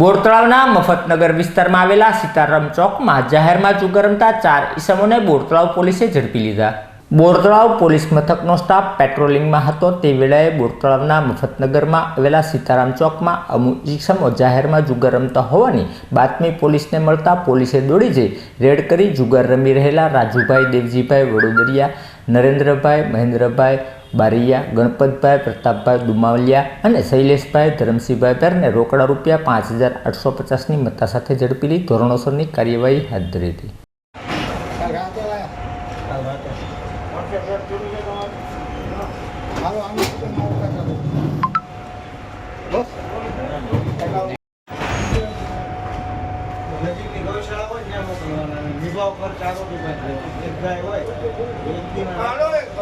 બોરતળાવના મફતનગર વિસ્તારમાં આવેલા સીતારામ ચોકમાં જાહેરમાં ચુગરમતા રમતા ચાર ઈસમોને બોરતળાવ પોલીસે ઝડપી લીધા. બોરતળાવ પોલીસ મથકનો સ્ટાફ પેટ્રોલિંગમાં હતો. તે વેળાએ બોરતળાવના મફતનગરમાં આવેલા સીતારામ ચોકમાં અમુક ઈસમો જાહેરમાં જુગાર રમતા હોવાની બાતમી પોલીસને મળતા પોલીસે દોડી જઈ રેડ કરી જુગાર રમી રહેલા રાજુભાઈ દેવજીભાઈ વડોદરિયા, નરેન્દ્રભાઈ મહેન્દ્રભાઈ બારૈયા, ગણપતભાઈ, પ્રતાપભાઈ, દુમાવલિયા અને શૈલેષભાઈ, ધરમસિંહભાઈ પેરને રોકડા રૂપિયા પાંચ હજાર આઠસો પચાસની મત્તા સાથે ઝડપી લઈ ધોરણોસરની કાર્યવાહી હાથ ધરી હતી. નિભાવ ખર્ચ આરોપી પાસે એક ગાય હોય એક દીના